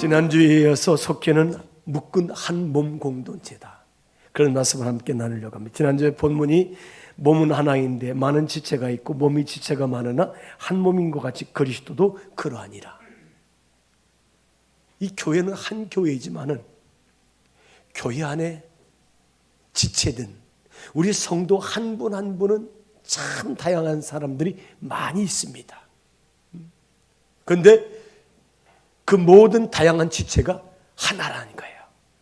지난주에 이어서 속회는 묶은 한 몸 공동체다. 그런 말씀을 함께 나누려고 합니다. 지난주에 본문이 몸은 하나인데 많은 지체가 있고 몸이 지체가 많으나 한 몸인 것 같이 그리스도도 그러하니라. 이 교회는 한 교회이지만은 교회 안에 지체든 우리 성도 한 분 한 분은 참 다양한 사람들이 많이 있습니다. 그런데 그 모든 다양한 지체가 하나라는 거예요.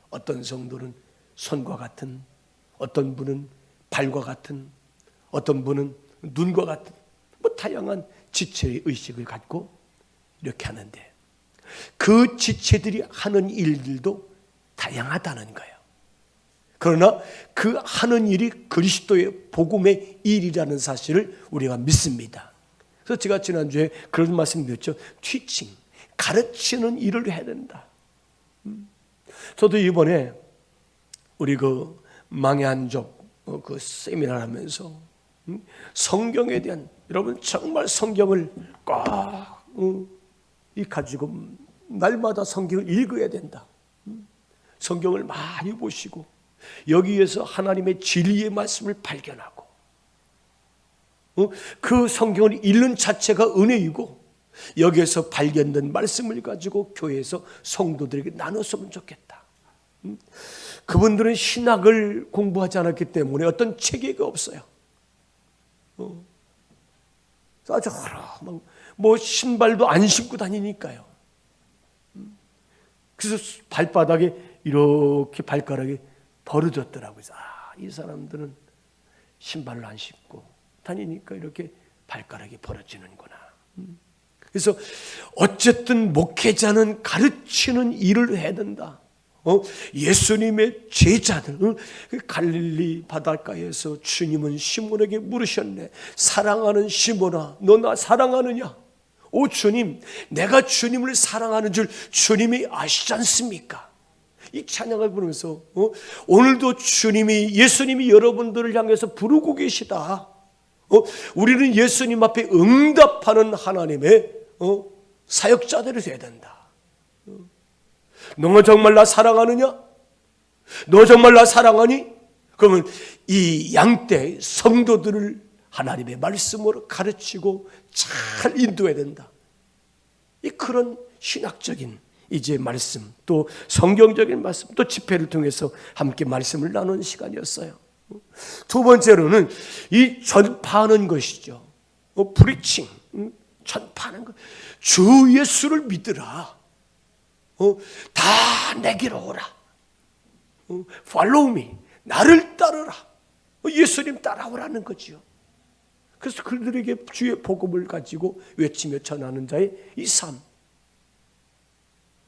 어떤 성도는 손과 같은, 어떤 분은 발과 같은, 어떤 분은 눈과 같은, 뭐 다양한 지체의 의식을 갖고 이렇게 하는데 그 지체들이 하는 일들도 다양하다는 거예요. 그러나 그 하는 일이 그리스도의 복음의 일이라는 사실을 우리가 믿습니다. 그래서 제가 지난주에 그런 말씀 드렸죠. 티칭, 가르치는 일을 해야 된다. 음. 저도 이번에 우리 그 망해한족 어, 그 세미나를 하면서 음, 성경에 대한 여러분 정말 성경을 꼭이 가지고 날마다 성경을 읽어야 된다. 음. 성경을 많이 보시고 여기에서 하나님의 진리의 말씀을 발견하고 어, 그 성경을 읽는 자체가 은혜이고 여기에서 발견된 말씀을 가지고 교회에서 성도들에게 나눴으면 좋겠다. 음, 그분들은 신학을 공부하지 않았기 때문에 어떤 체계가 없어요. 어, 아주 허름한 뭐 신발도 안 신고 다니니까요. 음, 그래서 발바닥에 이렇게 발가락이 벌어졌더라고요. 아, 이 사람들은 신발을 안 신고 다니니까 이렇게 발가락이 벌어지는구나. 음. 그래서 어쨌든 목회자는 가르치는 일을 해야 된다. 어? 예수님의 제자들 어? 갈릴리 바닷가에서 주님은 시몬에게 물으셨네. 사랑하는 시몬아, 너 나 사랑하느냐? 오 주님, 내가 주님을 사랑하는 줄 주님이 아시지 않습니까? 이 찬양을 부르면서 어? 오늘도 주님이 예수님이 여러분들을 향해서 부르고 계시다. 어? 우리는 예수님 앞에 응답하는 하나님의 어? 사역자들이 돼야 된다. 어? 너 정말 나 사랑하느냐? 너 정말 나 사랑하니? 그러면 이 양떼 성도들을 하나님의 말씀으로 가르치고 잘 인도해야 된다. 이 그런 신학적인 이제 말씀 또 성경적인 말씀 또 집회를 통해서 함께 말씀을 나누는 시간이었어요. 두 번째로는 이 전파하는 것이죠. 어, 브리칭 음, 전파하는 것. 주 예수를 믿으라. 어, 다 내게로 오라. 어, follow me. 나를 따르라. 어, 예수님 따라오라는 거지요. 그래서 그들에게 주의 복음을 가지고 외치며 전하는 자의 이 삶.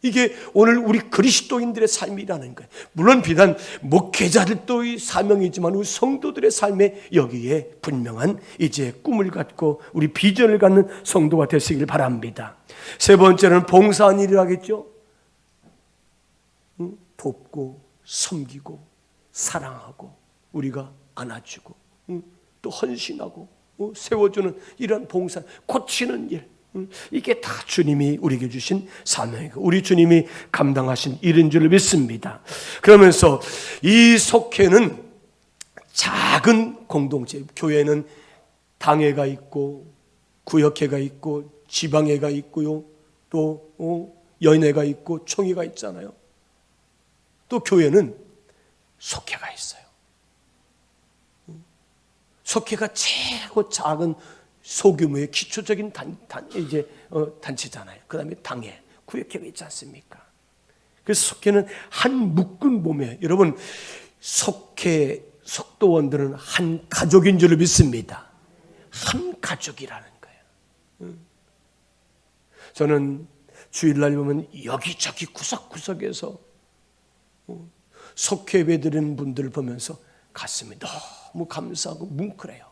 이게 오늘 우리 그리스도인들의 삶이라는 거예요. 물론 비단 목회자들도 이 사명이지만 우리 성도들의 삶에 여기에 분명한 이제 꿈을 갖고 우리 비전을 갖는 성도가 되시길 바랍니다. 세 번째는 봉사한 일이라겠죠. 돕고 섬기고 사랑하고 우리가 안아주고 또 헌신하고 어, 세워주는 이런 봉사, 고치는 일. 이게 다 주님이 우리에게 주신 사명이고 우리 주님이 감당하신 일인 줄 믿습니다. 그러면서 이 속회는 작은 공동체, 교회는 당회가 있고 구역회가 있고 지방회가 있고요. 또 어, 연회가 있고 총회가 있잖아요. 또 교회는 속회가 있어요. 속회가 최고 작은 소규모의 기초적인 단, 단 이제 어, 단체잖아요. 그다음에 당회, 구역회가 있지 않습니까? 그래서 속회는 한 묶은 몸에 여러분 속회 속도원들은 한 가족인 줄 믿습니다. 한 가족이라는 거예요. 저는 주일날 보면 여기저기 구석구석에서 어, 속회 배드리는 분들을 보면서 가슴이 너무 감사하고 뭉클해요.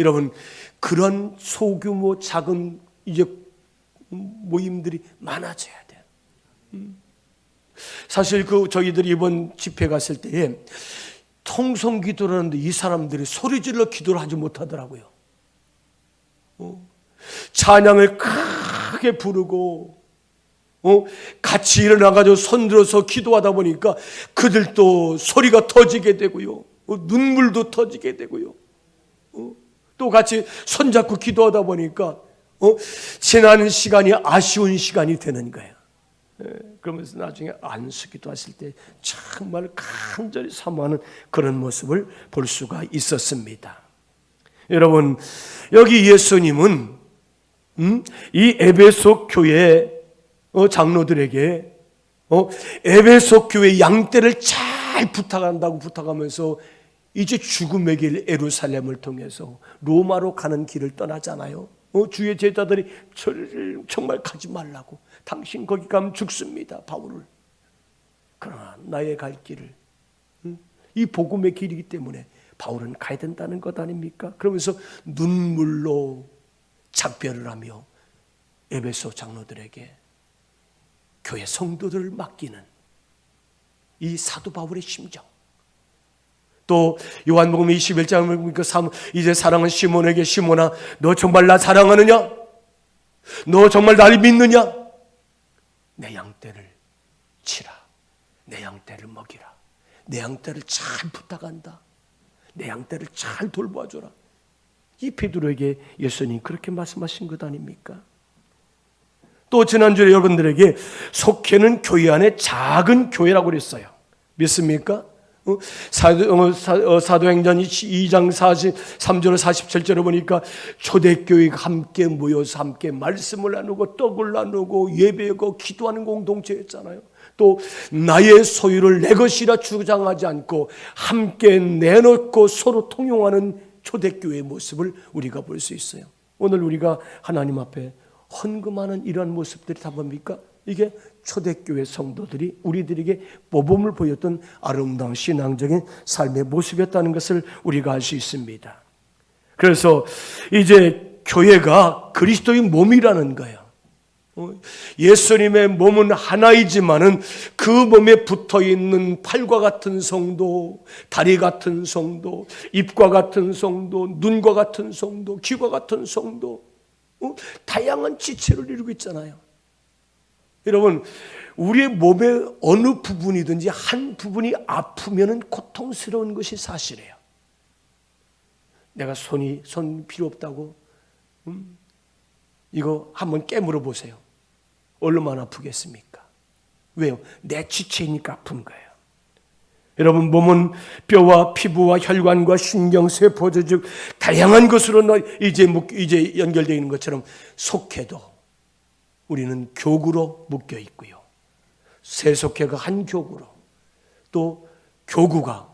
여러분 그런 소규모 작은 이제 모임들이 많아져야 돼요. 사실 그 저희들이 이번 집회 갔을 때에 통성 기도를 하는데 이 사람들이 소리 질러 기도를 하지 못하더라고요. 어? 찬양을 크게 부르고 어? 같이 일어나가지고 손들어서 기도하다 보니까 그들도 소리가 터지게 되고요. 어, 눈물도 터지게 되고요. 어? 또 같이 손잡고 기도하다 보니까 어? 지나는 시간이 아쉬운 시간이 되는 거예요. 예, 그러면서 나중에 안수기도 하실 때 정말 간절히 사모하는 그런 모습을 볼 수가 있었습니다. 여러분 여기 예수님은 음? 이 에베소 교회 어, 장로들에게 어, 에베소 교회 양떼를 잘 부탁한다고 부탁하면서 이제 죽음의 길 에루살렘을 통해서 로마로 가는 길을 떠나잖아요. 어, 주의 제자들이 정말 가지 말라고 당신 거기 가면 죽습니다. 바울을. 그러나 나의 갈 길을 음? 이 복음의 길이기 때문에 바울은 가야 된다는 것 아닙니까? 그러면서 눈물로 작별을 하며 에베소 장로들에게 교회 성도들을 맡기는 이 사도 바울의 심정. 또 요한복음 21장을 보니까 이제 사랑은 시몬에게 시몬아 너 정말 나 사랑하느냐? 너 정말 나를 믿느냐? 내 양떼를 치라. 내 양떼를 먹이라. 내 양떼를 잘 부탁한다. 내 양떼를 잘 돌봐줘라. 이 베드로에게 예수님 그렇게 말씀하신 것 아닙니까? 또 지난주에 여러분들에게 속해는 교회 안에 작은 교회라고 그랬어요. 믿습니까? 어? 사도, 어, 사도행전 2장 43절 47절에 보니까 초대교회가 함께 모여서 함께 말씀을 나누고 떡을 나누고 예배하고 기도하는 공동체였잖아요. 또 나의 소유를 내 것이라 주장하지 않고 함께 내놓고 서로 통용하는 초대교회의 모습을 우리가 볼 수 있어요. 오늘 우리가 하나님 앞에 헌금하는 이런 모습들이 다 뭡니까? 이게 초대교회 성도들이 우리들에게 모범을 보였던 아름다운 신앙적인 삶의 모습이었다는 것을 우리가 알 수 있습니다. 그래서 이제 교회가 그리스도의 몸이라는 거예요. 어, 예수님의 몸은 하나이지만은 그 몸에 붙어 있는 팔과 같은 성도, 다리 같은 성도, 입과 같은 성도, 눈과 같은 성도, 귀와 같은 성도, 어? 다양한 지체를 이루고 있잖아요. 여러분, 우리의 몸의 어느 부분이든지 한 부분이 아프면 고통스러운 것이 사실이에요. 내가 손이, 손 필요 없다고? 음? 이거 한번 깨물어 보세요. 얼마나 아프겠습니까? 왜요? 내 지체니까 아픈 거예요. 여러분 몸은 뼈와 피부와 혈관과 신경, 세포, 즉 다양한 것으로 이제 이제 연결되어 있는 것처럼 속해도 우리는 교구로 묶여 있고요. 세속회가 한 교구로 또 교구가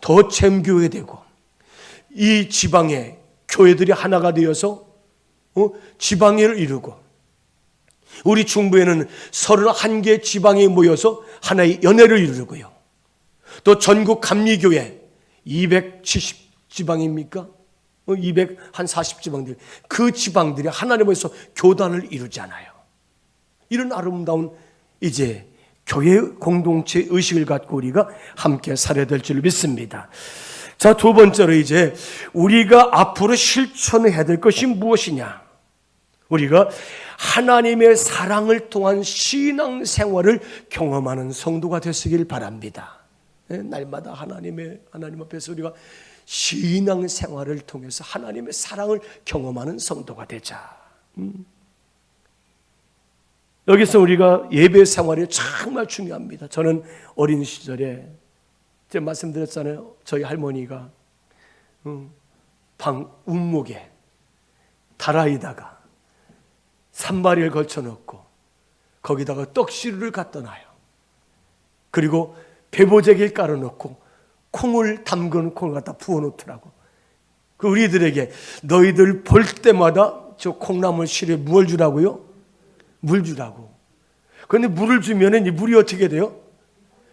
더 잼교회 되고 이 지방의 교회들이 하나가 되어서 어? 지방회를 이루고 우리 중부에는 31개 지방이 모여서 하나의 연회를 이루고요. 또 전국 감리교회 270 지방입니까? 200, 어, 한 40지방들. 그 지방들이 하나님에서 교단을 이루잖아요. 이런 아름다운 이제 교회 공동체 의식을 갖고 우리가 함께 살아야 될 줄 믿습니다. 자, 두 번째로 이제 우리가 앞으로 실천해야 될 것이 무엇이냐? 우리가 하나님의 사랑을 통한 신앙 생활을 경험하는 성도가 되시길 바랍니다. 예, 날마다 하나님의 하나님 앞에서 우리가 신앙 생활을 통해서 하나님의 사랑을 경험하는 성도가 되자. 음. 여기서 우리가 예배 생활이 정말 중요합니다. 저는 어린 시절에 제가 말씀드렸잖아요. 저희 할머니가 음, 방 운목에 다라이다가 산발이를 걸쳐놓고 거기다가 떡시루를 갖다 놔요. 그리고 배보재기를 깔아놓고 콩을 담근 콩을 갖다 부어놓더라고. 그 우리들에게 너희들 볼 때마다 저 콩나물 실에 뭘 주라고요? 물 주라고. 그런데 물을 주면은 이 물이 어떻게 돼요?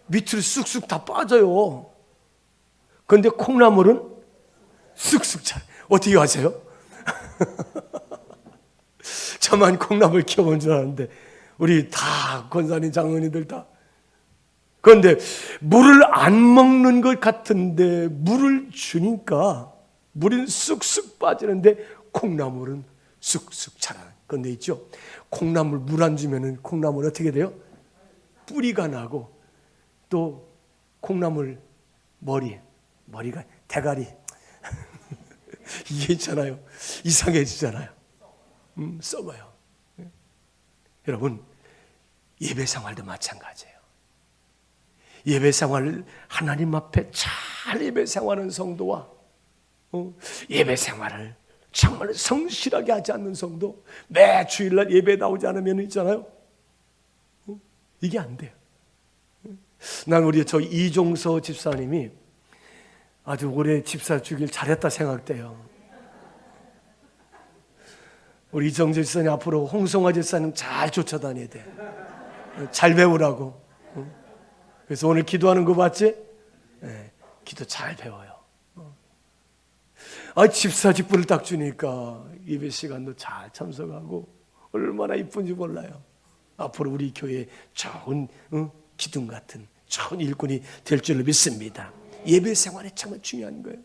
밑으로 쑥쑥 다 빠져요. 그런데 콩나물은 쑥쑥 잘. 어떻게 하세요? 저만 콩나물 키워본 줄 알았는데 우리 다 권사님 장로님들 다 그런데 물을 안 먹는 것 같은데 물을 주니까 물은 쑥쑥 빠지는데 콩나물은 쑥쑥 자라는 건데 있죠. 콩나물 물 안 주면은 콩나물 어떻게 돼요? 뿌리가 나고 또 콩나물 머리 머리가 대가리 이게 있잖아요. 이상해지잖아요. 음, 썩어요. 여러분 예배 생활도 마찬가지예요. 예배 생활을 하나님 앞에 잘 예배 생활하는 성도와 어, 예배 생활을 정말 성실하게 하지 않는 성도 매 주일날 예배 나오지 않으면 있잖아요. 어, 이게 안 돼요. 난 우리 저 이종서 집사님이 아주 오래 집사 주길 잘했다 생각돼요. 우리 이정재 집사님 앞으로 홍성화 집사님 잘 쫓아다녀야 돼. 잘 배우라고. 그래서 오늘 기도하는 거 봤지? 네, 기도 잘 배워요. 아, 집사 직분을 딱 주니까 예배 시간도 잘 참석하고 얼마나 이쁜지 몰라요. 앞으로 우리 교회 좋은 어? 기둥 같은 좋은 일꾼이 될 줄로 믿습니다. 예배 생활이 정말 중요한 거예요.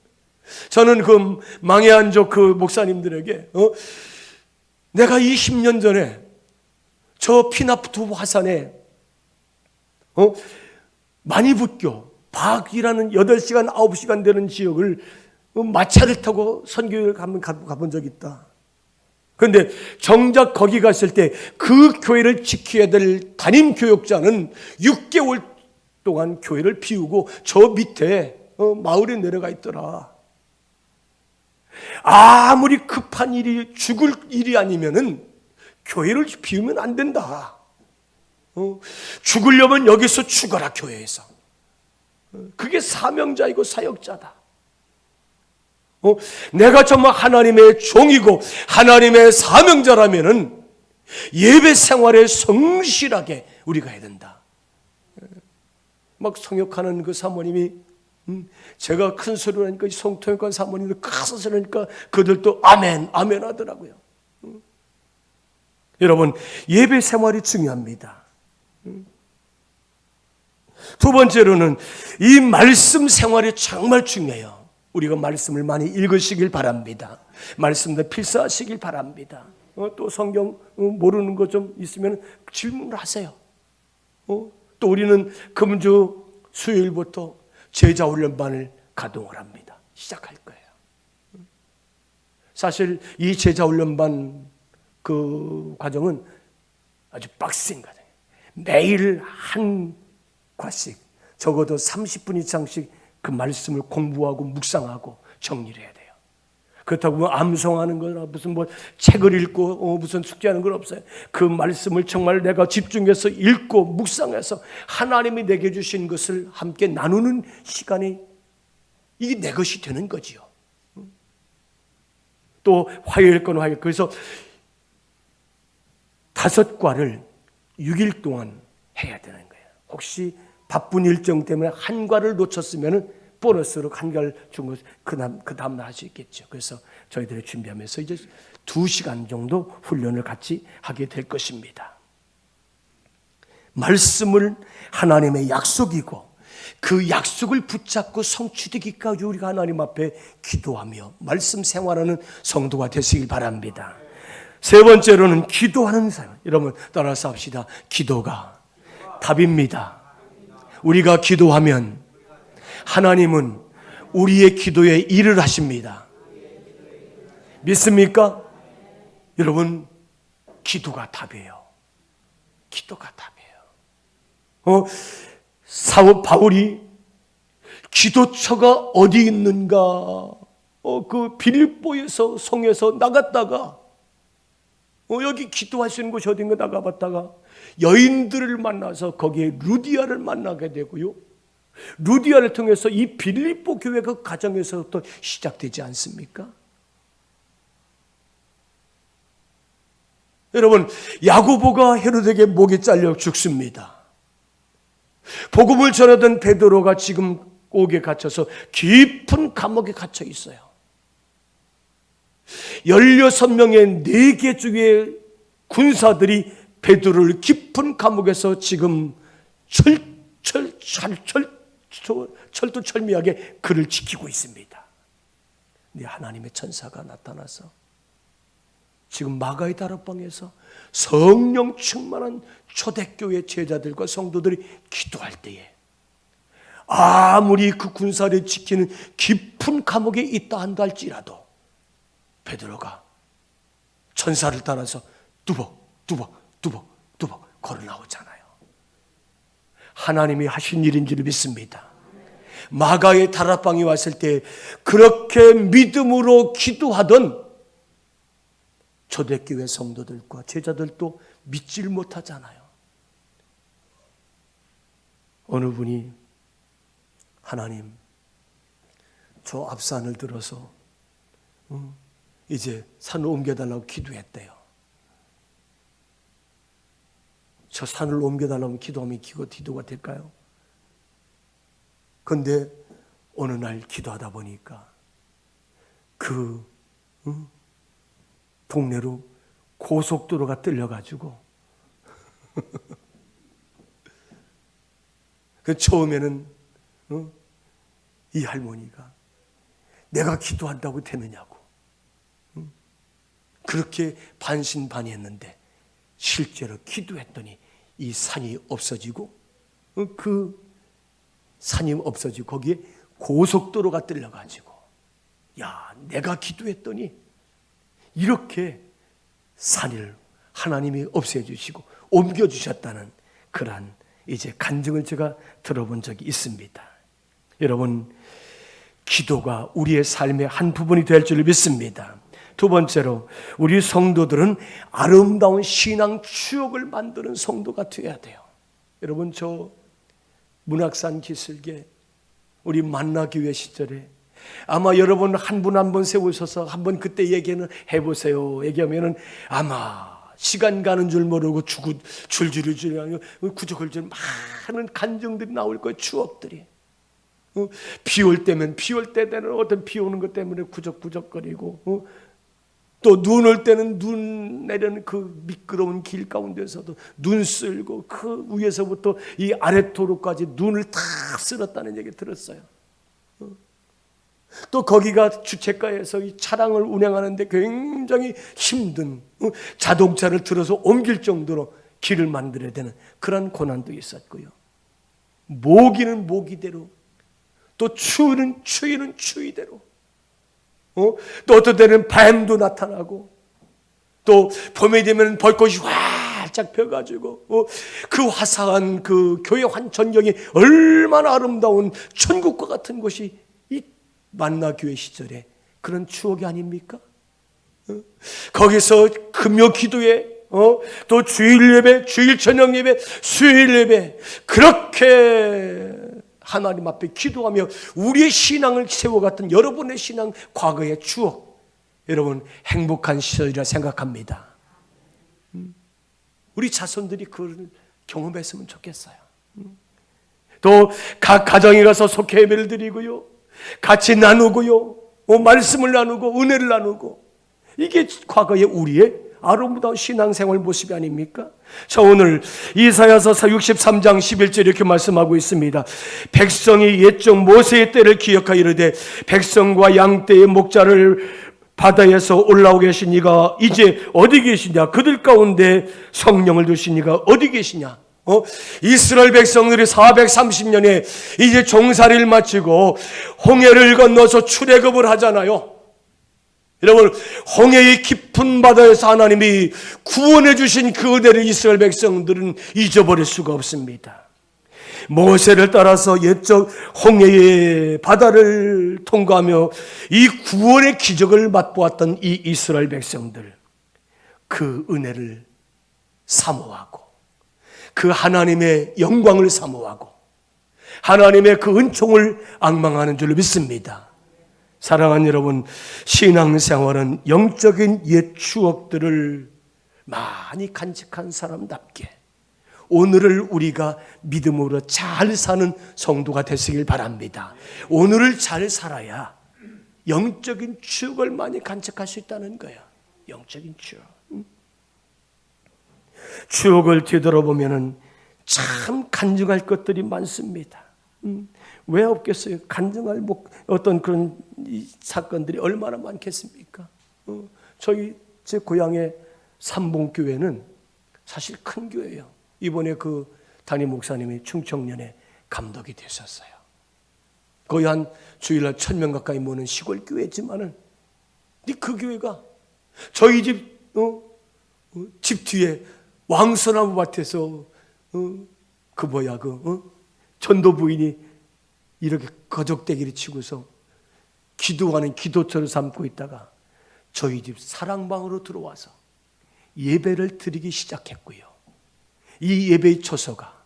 저는 그 망해안족 그 목사님들에게 어? 내가 20년 전에 저 피나프투 화산에 어? 마니붓교 박이라는 8시간 9시간 되는 지역을 어, 마차를 타고 선교를 가본, 가본 적이 있다. 그런데 정작 거기 갔을 때 그 교회를 지켜야 될 담임 교역자는 6개월 동안 교회를 비우고 저 밑에 어, 마을에 내려가 있더라. 아무리 급한 일이 죽을 일이 아니면은 교회를 비우면 안 된다. 어, 죽으려면 여기서 죽어라 교회에서. 어, 그게 사명자이고 사역자다. 어, 내가 정말 하나님의 종이고 하나님의 사명자라면은 예배 생활에 성실하게 우리가 해야 된다. 막 성역하는 그 사모님이 음, 제가 큰 소리를 하니까 성통역관 사모님들 가서 소리니까 그들도 아멘 아멘 하더라고요. 음. 여러분 예배 생활이 중요합니다. 음. 두 번째로는 이 말씀 생활이 정말 중요해요. 우리가 말씀을 많이 읽으시길 바랍니다. 말씀도 필사하시길 바랍니다. 어, 또 성경 어, 모르는 것 좀 있으면 질문을 하세요. 어? 또 우리는 금주 수요일부터 제자 훈련반을 가동을 합니다. 시작할 거예요. 사실 이 제자 훈련반 그 과정은 아주 빡센 과정이에요. 매일 한 과씩 적어도 30분 이상씩 그 말씀을 공부하고 묵상하고 정리를 해야 돼요. 그렇다고 뭐 암송하는 거나 무슨 뭐 책을 읽고 어 무슨 숙제하는 건 없어요. 그 말씀을 정말 내가 집중해서 읽고 묵상해서 하나님이 내게 주신 것을 함께 나누는 시간이 이게 내 것이 되는 거지요. 또 화요일 건 화요일 그래서 다섯 과를 6일 동안 해야 되는 거예요. 혹시 바쁜 일정 때문에 한 과를 놓쳤으면 보너스로 한 과를 준 것을 그 다음, 그 다음날 할 수 있겠죠. 그래서 저희들이 준비하면서 이제 두 시간 정도 훈련을 같이 하게 될 것입니다. 말씀을 하나님의 약속이고 그 약속을 붙잡고 성취되기까지 우리가 하나님 앞에 기도하며 말씀 생활하는 성도가 되시길 바랍니다. 세 번째로는 기도하는 삶. 여러분 따라서 합시다. 기도가 답입니다. 우리가 기도하면 하나님은 우리의 기도에 일을 하십니다. 믿습니까? 여러분, 기도가 답이에요. 기도가 답이에요. 어, 사울 바울이 기도처가 어디 있는가? 어, 그 빌립보에서 성에서 나갔다가 어, 여기 기도하시는 곳이 어딘가 나가봤다가 여인들을 만나서 거기에 루디아를 만나게 되고요. 루디아를 통해서 이 빌립보 교회 그 가정에서부터 시작되지 않습니까? 여러분, 야고보가 헤로데게 목이 잘려 죽습니다. 복음을 전하던 베드로가 지금 옥에 갇혀서 깊은 감옥에 갇혀 있어요. 16명의 4개 중에 군사들이 베드로를 깊은 감옥에서 지금 철, 철, 철, 철, 철두철미하게 그를 지키고 있습니다. 근데 하나님의 천사가 나타나서 지금 마가의 다락방에서 성령 충만한 초대교회 제자들과 성도들이 기도할 때에 아무리 그 군사를 지키는 깊은 감옥에 있다 한다 할지라도 베드로가 천사를 따라서 뚜벅 뚜벅 뚜벅 뚜벅 걸어 나오잖아요. 하나님이 하신 일인 줄 믿습니다. 마가의 다락방이 왔을 때 그렇게 믿음으로 기도하던 초대교회 성도들과 제자들도 믿질 못하잖아요. 어느 분이 하나님 저 앞산을 들어서 어, 이제 산을 옮겨달라고 기도했대요. 저 산을 옮겨달라고 기도하면 기도 기도가 될까요? 근데 어느 날 기도하다 보니까 그 어, 동네로 고속도로가 뚫려가지고 그 처음에는 어? 이 할머니가 내가 기도한다고 되느냐고 응? 그렇게 반신반의했는데 실제로 기도했더니 이 산이 없어지고 어? 그 산이 없어지고 거기에 고속도로가 뚫려가지고 야 내가 기도했더니 이렇게 산을 하나님이 없애주시고 옮겨주셨다는 그러한 이제 간증을 제가 들어본 적이 있습니다. 여러분, 기도가 우리의 삶의 한 부분이 될 줄 믿습니다. 두 번째로, 우리 성도들은 아름다운 신앙 추억을 만드는 성도가 되어야 돼요. 여러분, 저 문학산 기슭에 우리 만나교회 시절에 아마 여러분 한 분 한 분 세우셔서 한 번 그때 얘기는 해보세요. 얘기하면은 아마 시간 가는 줄 모르고 죽 줄줄이 줄이 구적을 줄 많은 간정들이 나올 거예요. 추억들이. 어? 비올 때면 비 올 때 되는 어떤 비 오는 것 때문에 구적구적거리고 어? 또 눈 올 때는 눈 내리는 그 미끄러운 길 가운데서도 눈 쓸고 그 위에서부터 이 아래토로까지 눈을 다 쓸었다는 얘기 들었어요. 또 거기가 주택가에서 이 차량을 운행하는데 굉장히 힘든 어, 자동차를 들어서 옮길 정도로 길을 만들어야 되는 그런 고난도 있었고요. 모기는 모기대로 또 추위는 추위는 추위대로 어? 또 어떤 때는 뱀도 나타나고 또 봄이 되면 벌꽃이 활짝 펴가지고 어? 그 화사한 그 교회 환 전경이 얼마나 아름다운 천국과 같은 곳이 만나 교회 시절에 그런 추억이 아닙니까? 어? 거기서 금요 기도에 어? 또 주일 예배, 주일 저녁 예배, 수요일 예배 그렇게 하나님 앞에 기도하며 우리의 신앙을 세워갔던 여러분의 신앙 과거의 추억 여러분 행복한 시절이라 생각합니다. 음? 우리 자손들이 그걸 경험했으면 좋겠어요. 음? 또각 가정에 가서 속회 예배를 드리고요. 같이 나누고요. 어, 말씀을 나누고 은혜를 나누고 이게 과거의 우리의 아름다운 신앙생활 모습이 아닙니까? 자, 오늘 이사야서 63장 11절 이렇게 말씀하고 있습니다. 백성이 옛적 모세의 때를 기억하여 이르되 백성과 양떼의 목자를 바다에서 올라오 계신 이가 이제 어디 계시냐? 그들 가운데 성령을 두신 이가 어디 계시냐? 어? 이스라엘 백성들이 430년에 이제 종살이를 마치고 홍해를 건너서 출애굽을 하잖아요. 여러분 홍해의 깊은 바다에서 하나님이 구원해 주신 그 은혜를 이스라엘 백성들은 잊어버릴 수가 없습니다. 모세를 따라서 옛적 홍해의 바다를 통과하며 이 구원의 기적을 맛보았던 이 이스라엘 백성들 그 은혜를 사모하고 그 하나님의 영광을 사모하고 하나님의 그 은총을 악망하는 줄로 믿습니다. 사랑하는 여러분, 신앙생활은 영적인 옛 추억들을 많이 간직한 사람답게 오늘을 우리가 믿음으로 잘 사는 성도가 되시길 바랍니다. 오늘을 잘 살아야 영적인 추억을 많이 간직할 수 있다는 거야. 영적인 추억. 추억을 뒤돌아보면은 참 간증할 것들이 많습니다. 음, 왜 없겠어요? 간증할 뭐 어떤 그런 사건들이 얼마나 많겠습니까? 어, 저희 제 고향의 삼봉교회는 사실 큰 교회예요. 이번에 그 담임 목사님이 충청년에 감독이 되셨어요. 거의 한 주일날 천 명 가까이 모는 시골 교회지만은 그 교회가 저희 집, 어? 어, 집 뒤에 왕소나무 밭에서 어? 그 뭐야 그 어? 전도 부인이 이렇게 거적대기를 치고서 기도하는 기도처를 삼고 있다가 저희 집 사랑방으로 들어와서 예배를 드리기 시작했고요. 이 예배의 초서가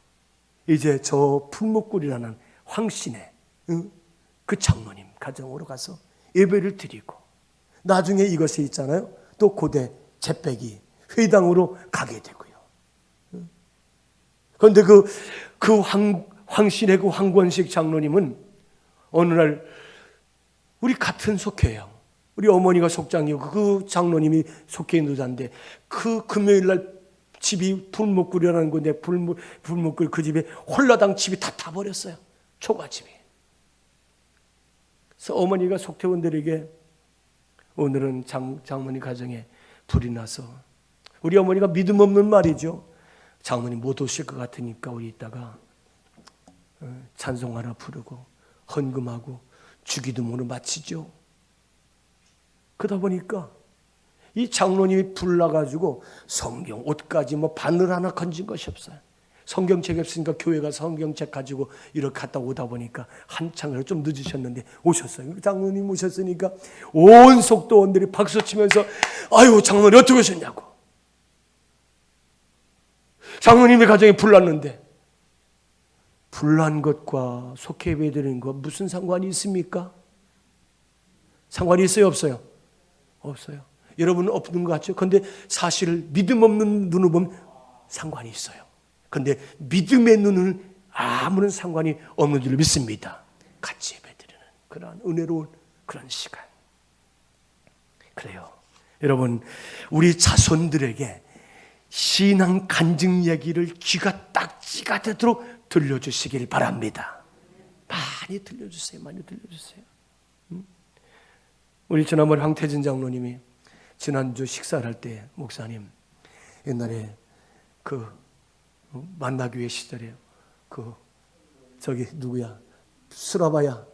이제 저 풀목굴이라는 황신의 응? 그 장로님 가정으로 가서 예배를 드리고 나중에 이것이 있잖아요. 또 고대 제백이 회당으로 가게 되고요. 응? 그런데 그, 그 황, 황신의 그 황권식 장로님은 어느 날 우리 같은 속해요. 우리 어머니가 속장이고 그 장로님이 속해 있는 자인데 그 금요일 날 집이 불목굴이라는 건데 불목, 불목굴 그 집에 홀라당 집이 다 타버렸어요. 초가집이. 그래서 어머니가 속태원들에게 오늘은 장, 장모님 가정에 불이 나서 우리 어머니가 믿음 없는 말이죠. 장모님 못 오실 것 같으니까 우리 이따가 어, 찬송 하나 부르고 헌금하고 주기도문을 마치죠. 그러다 보니까 이 장로님이 불나가지고 성경 옷까지 뭐 바늘 하나 건진 것이 없어요. 성경책 없으니까 교회 가 성경책 가지고 이렇게 갔다 오다 보니까 한창을 좀 늦으셨는데 오셨어요. 장로님 오셨으니까 온 속도원들이 박수 치면서 아유 장로님 어떻게 오셨냐고. 장로님의 가정에 불났는데 불난 것과 속해 예배 드리는 것 무슨 상관이 있습니까? 상관이 있어요 없어요? 없어요. 여러분은 없는 것 같죠? 근데 사실 믿음 없는 눈을 보면 상관이 있어요. 근데 믿음의 눈은 아무런 상관이 없는 줄 믿습니다. 같이 예배드리는 그러한 은혜로운 그런 시간. 그래요. 여러분, 우리 자손들에게 신앙 간증 얘기를 귀가 딱지가 되도록 들려주시길 바랍니다. 많이 들려주세요. 많이 들려주세요. 음? 우리 지난번 황태진 장로님이 지난주 식사를 할 때 목사님 옛날에 그 만나교회 시절에 그 저기 누구야 수라바야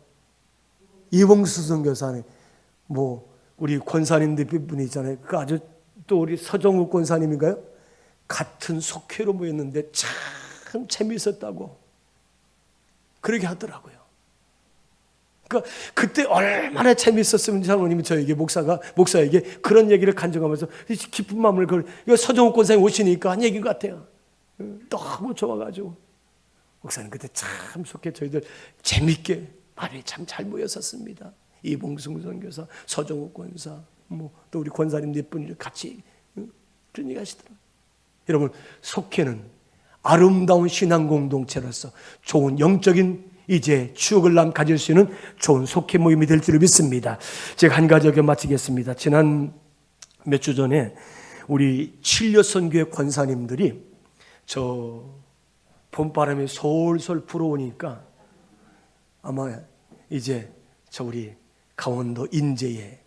이봉수 선교사님 뭐 우리 권사님들 분이 있잖아요. 그 아주 또 우리 서정욱 권사님인가요? 같은 속회로 모였는데 참 재미있었다고 그렇게 하더라고요. 그러니까 그때 얼마나 재미있었으면 장로님이 저에게 목사가 목사에게 그런 얘기를 간증하면서 기쁜 마음을 그 서정욱 권사님 오시니까 한 얘기 같아요. 너무 좋아가지고 목사님 그때 참 속해 저희들 재밌게 말이 참 잘 모였었습니다. 이봉승 선교사, 서정욱 권사, 뭐 또 우리 권사님 몇 분이 같이 그런 얘기 하시더라고요. 여러분 속해는 아름다운 신앙 공동체로서 좋은 영적인 이제 추억을 남 가질 수 있는 좋은 속해 모임이 될 줄 믿습니다. 제가 한 가지 여기 마치겠습니다. 지난 몇 주 전에 우리 칠려 선교회 권사님들이 저 봄바람이 솔솔 불어오니까 아마 이제 저 우리 강원도 인제에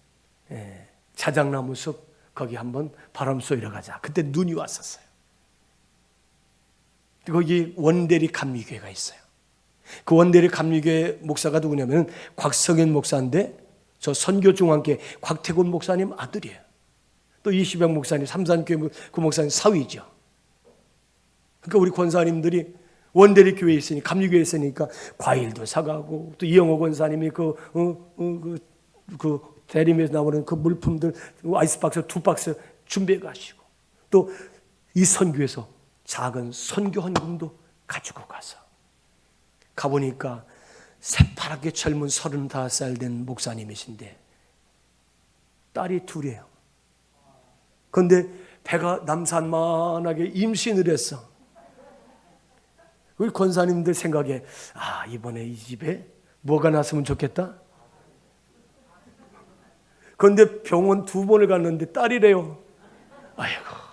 예, 자작나무 숲 거기 한번 바람 쏘이러 가자. 그때 눈이 왔었어요. 거기 원대리 감리교회가 있어요. 그 원대리 감리교회 목사가 누구냐면 곽성현 목사인데 저 선교중앙교회 곽태곤 목사님 아들이에요. 또 이시병 목사님 삼산교회 그 목사님 사위죠. 그러니까 우리 권사님들이 원대리 교회에 있으니 감리교회에 있으니까 과일도 사가고 또 이영호 권사님이 그, 어, 어, 그, 그 대림에서 나오는 그 물품들 아이스박스 두 박스 준비해 가시고 또 이 선교에서 작은 선교 헌금도 가지고 가서 가보니까 새파랗게 젊은 35살 된 목사님이신데 딸이 둘이에요. 그런데 배가 남산만하게 임신을 했어. 우리 권사님들 생각에 아 이번에 이 집에 뭐가 났으면 좋겠다. 그런데 병원 두 번을 갔는데 딸이래요. 아이고.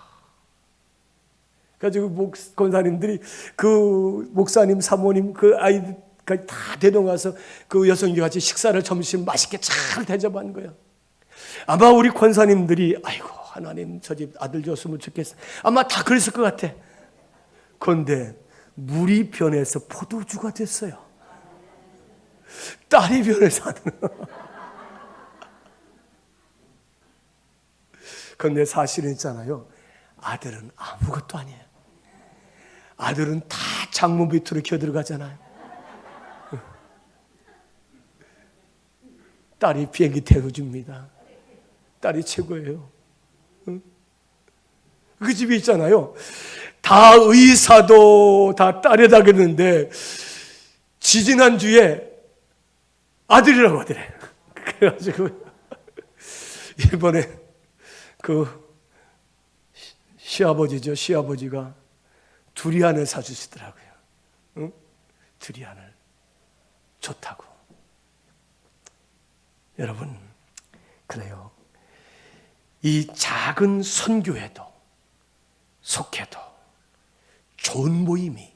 가지고 목 권사님들이 그 목사님 사모님 그 아이까지 다 데려가서 그 여성이 같이 식사를 점심 맛있게 잘 대접한 거예요. 아마 우리 권사님들이 아이고 하나님 저 집 아들 줬으면 좋겠어. 아마 다 그랬을 것 같아. 그런데 물이 변해서 포도주가 됐어요. 딸이 변해서. 근데 사실은 있잖아요. 아들은 아무것도 아니에요. 아들은 다 장모 밑으로 기어 들어가잖아요. 딸이 비행기 태워줍니다. 딸이 최고예요. 응? 그 집이 있잖아요. 다 의사도 다 딸에다 그랬는데 지지난주에 아들이라고 하더래. 그래가지고 이번에 그 시- 시아버지죠. 시아버지가 두리안을 사주시더라고요. 응? 두리안을 좋다고. 여러분, 그래요. 이 작은 선교에도 속해도 좋은 모임이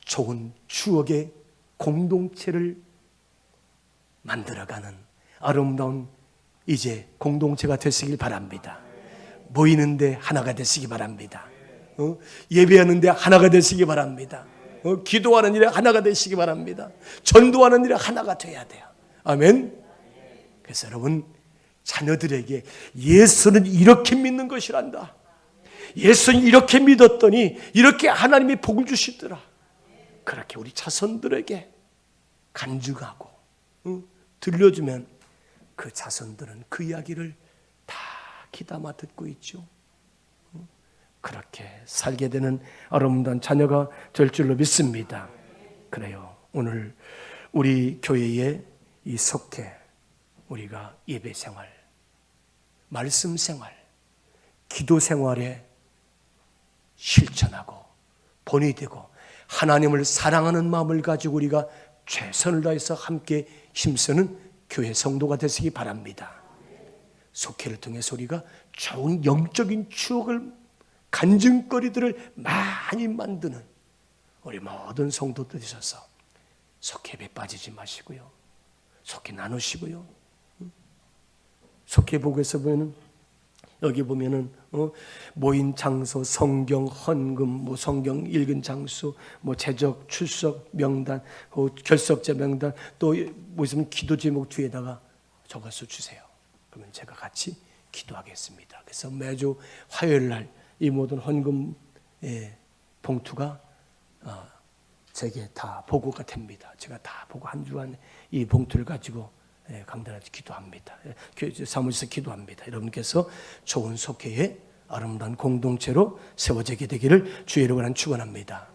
좋은 추억의 공동체를 만들어가는 아름다운 이제 공동체가 되시길 바랍니다. 모이는데 하나가 되시기 바랍니다. 어? 예배하는 데 하나가 되시기 바랍니다. 어? 기도하는 일에 하나가 되시기 바랍니다. 전도하는 일에 하나가 돼야 돼요. 아멘. 그래서 여러분 자녀들에게 예수는 이렇게 믿는 것이란다. 예수는 이렇게 믿었더니 이렇게 하나님이 복을 주시더라. 그렇게 우리 자손들에게 간증하고 응? 들려주면 그 자손들은 그 이야기를 다 귀담아 듣고 있죠. 응? 그렇게 살게 되는 아름다운 자녀가 될 줄로 믿습니다. 그래요. 오늘 우리 교회의 이 속회 우리가 예배 생활, 말씀 생활, 기도 생활에 실천하고 본이 되고 하나님을 사랑하는 마음을 가지고 우리가 최선을 다해서 함께 힘쓰는 교회 성도가 되시기 바랍니다. 속회를 통해서 우리가 좋은 영적인 추억을 간증거리들을 많이 만드는 우리 모든 성도들 되셔서 속회에 빠지지 마시고요. 속회 나누시고요. 속회 복에서 보면은 여기 보면은 어, 모인 장소, 성경, 헌금, 뭐 성경 읽은 장소, 뭐 제적, 출석 명단, 어, 결석자 명단, 또 무슨 기도 제목 뒤에다가 적어서 주세요. 그러면 제가 같이 기도하겠습니다. 그래서 매주 화요일 날 이 모든 헌금 예, 봉투가 어, 제게 다 보고가 됩니다. 제가 다 보고 한 주간 이 봉투를 가지고 예, 강단한테 기도합니다. 예, 사무실에서 기도합니다. 여러분께서 좋은 속회의 아름다운 공동체로 세워지게 되기를 주의 이름으로 축원합니다.